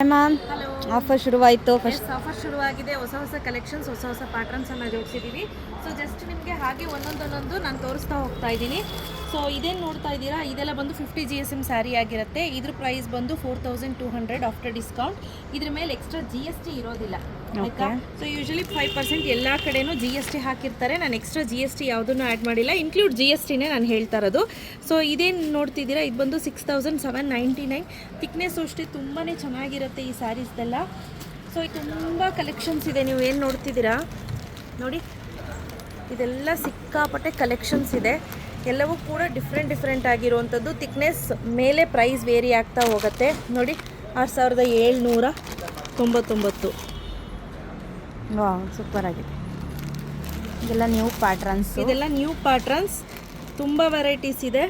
Ma'am hello offer ಶುರುವಾಯಿತು first offer ಶುರುವಾಗಿದೆ. ಹೊಸ ಹೊಸ ಕಲೆಕ್ಷನ್ಸ್ ಹೊಸ ಹೊಸ ಪ್ಯಾಟರ್ನ್ಸ್ ಅನ್ನ ಜೋಡಿಸಿದೀವಿ. ಸೊ ಜಸ್ಟ್ ನಿಮಗೆ ಹಾಗೆ ಒಂದೊಂದೊಂದೊಂದು ನಾನು ತೋರಿಸ್ತಾ ಹೋಗ್ತಾ ಇದ್ದೀನಿ. ಸೊ ಇದೇನು ನೋಡ್ತಾ ಇದ್ದೀರಾ? ಇದೆಲ್ಲ ಬಂದು fifty G S M sari ಆಗಿರುತ್ತೆ. ಇದ್ರ ಪ್ರೈಸ್ ಬಂದು four thousand two hundred after discount ಇದ್ರ ಮೇಲೆ ಎಕ್ಸ್ಟ್ರಾ ಜಿ ಎಸ್ ಟಿ ಇರೋದಿಲ್ಲ. Okay so usually five percent ಎಲ್ಲ ಕಡೆನೂ ಜಿ ಎಸ್ ಟಿ ಹಾಕಿರ್ತಾರೆ. ನಾನು ಎಕ್ಸ್ಟ್ರಾ ಜಿ ಎಸ್ ಟಿ ಯಾವುದನ್ನು ಆ್ಯಡ್ ಮಾಡಿಲ್ಲ. ಇನ್ಕ್ಲೂಡ್ ಜಿ ಎಸ್ ಟಿನೇ ನಾನು ಹೇಳ್ತಾ ಇರೋದು. ಸೊ ಇದೇನು ನೋಡ್ತಿದ್ದೀರಾ? ಇದು ಬಂದು six thousand seven ninety nine thickness ಅಷ್ಟೇ ತುಂಬಾ ಚೆನ್ನಾಗಿರುತ್ತೆ ಈ ಸ್ಯಾರೀಸ್ದೆಲ್ಲ ಸೊ ಇದು ತುಂಬ ಕಲೆಕ್ಷನ್ಸ್ ಇದೆ. ನೀವು ಏನು ನೋಡ್ತಿದ್ದೀರಾ? ನೋಡಿ. ಇದೆಲ್ಲ ಸಿಕ್ಕಾಪಟ್ಟೆ ಕಲೆಕ್ಷನ್ಸ್ ಇದೆ. ಎಲ್ಲವೂ ಕೂಡ ಡಿಫ್ರೆಂಟ್ ಡಿಫ್ರೆಂಟ್ ಆಗಿರುವಂಥದ್ದು. ತಿಕ್ನೆಸ್ ಮೇಲೆ ಪ್ರೈಸ್ ವೇರಿ ಆಗ್ತಾ ಹೋಗುತ್ತೆ. ನೋಡಿ ಆರು ಸಾವಿರದ ಏಳ್ನೂರ ತೊಂಬತ್ತೊಂಬತ್ತು. ಹಾಂ ಸೂಪರ್ ಆಗಿದೆ. ಇದೆಲ್ಲ ನ್ಯೂ ಪ್ಯಾಟ್ರನ್ಸ್ ಇದೆಲ್ಲ ನ್ಯೂ ಪ್ಯಾಟ್ರನ್ಸ್ ತುಂಬ ವೆರೈಟೀಸ್ ಇದೆ.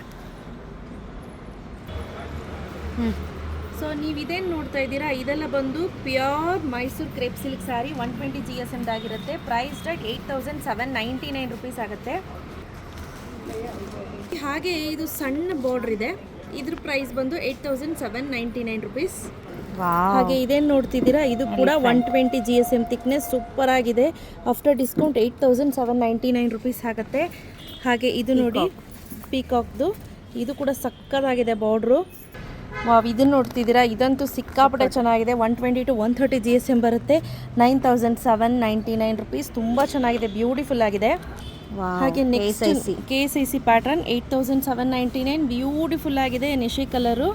ಹ್ಞೂ ಸೊ ನೀವು ಇದೇನು ನೋಡ್ತಾ ಇದ್ದೀರಾ? ಇದೆಲ್ಲ ಬಂದು pure Mysuru crepe silk sari one twenty G S ಆಗಿರುತ್ತೆ price that eight thousand seven ninety nine rupees ಆಗುತ್ತೆ. ಹಾಗೆ ಇದು ಸಣ್ಣ ಬಾರ್ಡ್ರ್ ಇದೆ. ಇದ್ರ ಪ್ರೈಸ್ ಬಂದು eight thousand seven ninety nine rupees ಹಾಗೆ ಇದೇನು ನೋಡ್ತಿದ್ದೀರಾ? ಇದು ಕೂಡ one twenty G S M thickness super ಆಗಿದೆ. After discount eight thousand seven ninety nine rupees ಆಗುತ್ತೆ. ಹಾಗೆ ಇದು ನೋಡಿ ಪೀಕಾಕ್ದು ಇದು ಕೂಡ ಸಕ್ಕದಾಗಿದೆ ಬಾರ್ಡ್ರು ವಾವ್ ಇದನ್ನು ನೋಡ್ತಿದ್ದೀರಾ? ಇದಂತೂ ಸಿಕ್ಕಾಪಟ್ಟೆ ಚೆನ್ನಾಗಿದೆ. One twenty to one thirty G S M ಬರುತ್ತೆ. Nine thousand seven ninety nine rupees ತುಂಬ ಚೆನ್ನಾಗಿದೆ. ಬ್ಯೂಟಿಫುಲ್ ಆಗಿದೆ. ಹಾಗೆ next K C I C pattern eight thousand seven ninety nine beautiful ಆಗಿದೆ. ನಿಶಿ ಕಲರು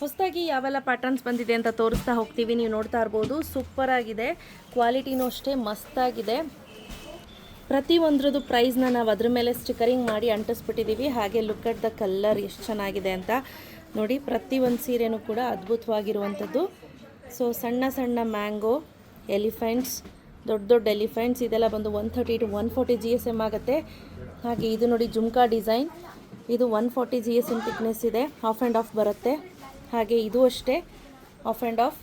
ಹೊಸದಾಗಿ ಯಾವೆಲ್ಲ ಪ್ಯಾಟರ್ನ್ಸ್ ಬಂದಿದೆ ಅಂತ ತೋರಿಸ್ತಾ ಹೋಗ್ತೀವಿ. ನೀವು ನೋಡ್ತಾ ಇರ್ಬೋದು. ಸೂಪರ್ ಆಗಿದೆ. ಕ್ವಾಲಿಟಿನೂ ಅಷ್ಟೇ ಮಸ್ತಾಗಿದೆ. ಪ್ರತಿ ಒಂದ್ರದ್ದು ಪ್ರೈಸ್ನ ನಾವು ಅದ್ರ ಮೇಲೆ ಸ್ಟಿಕರಿಂಗ್ ಮಾಡಿ ಅಂಟಿಸ್ಬಿಟ್ಟಿದ್ದೀವಿ ಹಾಗೆ ಲುಕ್ ಅಟ್ ದ ಕಲ್ಲರ್ ಎಷ್ಟು ಚೆನ್ನಾಗಿದೆ ಅಂತ. ನೋಡಿ, ಪ್ರತಿ ಒಂದು ಸೀರೆನೂ ಕೂಡ ಅದ್ಭುತವಾಗಿರುವಂಥದ್ದು. ಸೊ ಸಣ್ಣ ಸಣ್ಣ ಮ್ಯಾಂಗೋ, ಎಲಿಫೆಂಟ್ಸ್, ದೊಡ್ಡ ದೊಡ್ಡ ಎಲಿಫೆಂಟ್ಸ್, ಇದೆಲ್ಲ ಬಂದು one thirty to one forty G S M ಆಗುತ್ತೆ. ಹಾಗೆ ಇದು ನೋಡಿ ಜುಮ್ಕಾ ಡಿಸೈನ್. ಇದು one forty G S M thickness ಇದೆ. ಆಫ್ ಆ್ಯಂಡ್ ಆಫ್ ಬರುತ್ತೆ. ಹಾಗೆ ಇದು ಅಷ್ಟೇ. ಆಫ್ ಆ್ಯಂಡ್ ಆಫ್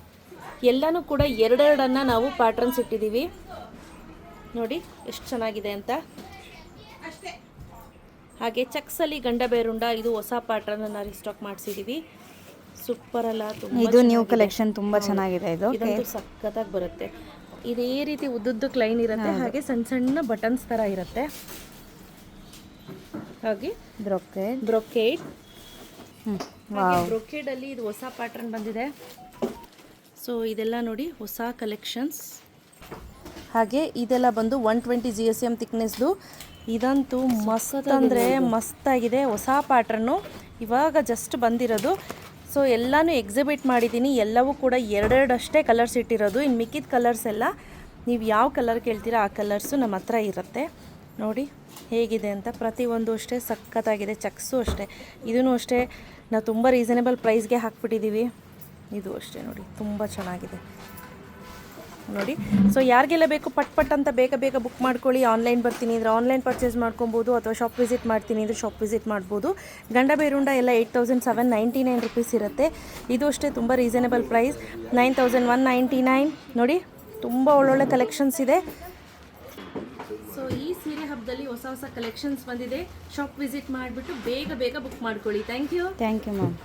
ಎಲ್ಲನೂ ಕೂಡ ಎರಡೆರಡನ್ನು ನಾವು ಪ್ಯಾಟ್ರನ್ಸ್ ಇಟ್ಟಿದ್ದೀವಿ. ನೋಡಿ, ಎಷ್ಟು ಚೆನ್ನಾಗಿದೆ ಅಂತ. ಹಾಗೆ ಚಕ್ಸಲ್ಲಿ ಗಂಡ ಬೇರುಂಡ ಇದು ಹೊಸ ಪಾಟ್ರನ್ನ ರಿಸ್ಟಾಕ್ ಮಾಡಿಸಿದ್ದೀವಿ ಸೂಪರ್ ಅಲ್ಲ ಇದು ನ್ಯೂ ಕಲೆಕ್ಷನ್ ತುಂಬಾ ಚೆನ್ನಾಗಿದೆ ಇದು. ಇದಂತೂ ಸಖತ್ತಾಗಿ ಬರುತ್ತೆ. ಇದೇ ರೀತಿ ಉದ್ದುದ್ದು ಕ್ಲೈನ್ ಇರುತ್ತೆ ಹಾಗೆ ಸಣ್ಣ ಸಣ್ಣ ಬಟನ್ಸ್ ಥರ ಇರುತ್ತೆ. ಹಾಗೆ ಬ್ರೊಕೆ ಬ್ರೊಕೇಡ್ ಬ್ರೊಕೇಡ್ ಅಲ್ಲಿ ಇದು ಹೊಸ ಪ್ಯಾಟರ್ನ್ ಬಂದಿದೆ. ಸೊ ಇದೆಲ್ಲ ನೋಡಿ ಹೊಸ ಕಲೆಕ್ಷನ್ಸ್ ಹಾಗೆ ಇದೆಲ್ಲ ಬಂದು one twenty G S M ಥಿಕ್ನೆಸ್ದು ಇದಂತೂ ಮಸ್ತ್ ಅಂದರೆ ಮಸ್ತಾಗಿದೆ. ಹೊಸ ಪ್ಯಾಟ್ರನ್ನು ಇವಾಗ ಜಸ್ಟ್ ಬಂದಿರೋದು. ಸೊ ಎಲ್ಲನೂ ಎಕ್ಸಿಬಿಟ್ ಮಾಡಿದ್ದೀನಿ ಎಲ್ಲವೂ ಕೂಡ ಎರಡೆರಡಷ್ಟೇ ಕಲರ್ಸ್ ಇಟ್ಟಿರೋದು. ಇನ್ನು ಮಿಕ್ಕಿದ ಕಲರ್ಸ್ ಎಲ್ಲ ನೀವು ಯಾವ ಕಲರ್ ಕೇಳ್ತೀರಾ ಆ ಕಲರ್ಸು ನಮ್ಮ ಹತ್ರ ಇರುತ್ತೆ. ನೋಡಿ ಹೇಗಿದೆ ಅಂತ. ಪ್ರತಿಯೊಂದು ಅಷ್ಟೇ ಸಖತ್ತಾಗಿದೆ. ಚಕ್ಸು ಅಷ್ಟೇ. ಇದೂ ಅಷ್ಟೇ. ನಾವು ತುಂಬ ರೀಸನೇಬಲ್ ಪ್ರೈಸ್ಗೆ ಹಾಕ್ಬಿಟ್ಟಿದ್ದೀವಿ ಇದು ಅಷ್ಟೇ ನೋಡಿ. ತುಂಬ ಚೆನ್ನಾಗಿದೆ. ನೋಡಿ. ಸೊ ಯಾರಿಗೆಲ್ಲ ಬೇಕು ಪಟ್ ಪಟ್ ಅಂತ ಬೇಗ ಬೇಗ ಬುಕ್ ಮಾಡ್ಕೊಳ್ಳಿ. ಆನ್ಲೈನ್ ಬರ್ತೀನಿ ಅಂದರೆ ಆನ್ಲೈನ್ ಪರ್ಚೇಸ್ ಮಾಡ್ಕೊಬೋದು ಅಥವಾ ಶಾಪ್ ವಿಸಿಟ್ ಮಾಡ್ತೀನಿ ಅಂದರೆ ಶಾಪ್ ವಿಸಿಟ್ ಮಾಡ್ಬೋದು. ಗಂಡ ಬೇರುಂಡ ಎಲ್ಲ eight thousand seven ninety nine rupees ಇರುತ್ತೆ. ಇದು ಅಷ್ಟೇ ತುಂಬ reasonable price nine thousand one ninety nine ನೋಡಿ, ತುಂಬ ಒಳ್ಳೊಳ್ಳೆ ಕಲೆಕ್ಷನ್ಸ್ ಇದೆ. ಸೊ ಈ ಸೀರೆ ಹಬ್ಬದಲ್ಲಿ ಹೊಸ ಹೊಸ ಕಲೆಕ್ಷನ್ಸ್ ಬಂದಿದೆ. ಶಾಪ್ ವಿಸಿಟ್ ಮಾಡಿಬಿಟ್ಟು ಬೇಗ ಬೇಗ ಬುಕ್ ಮಾಡ್ಕೊಳ್ಳಿ. Thank you thank you ma'am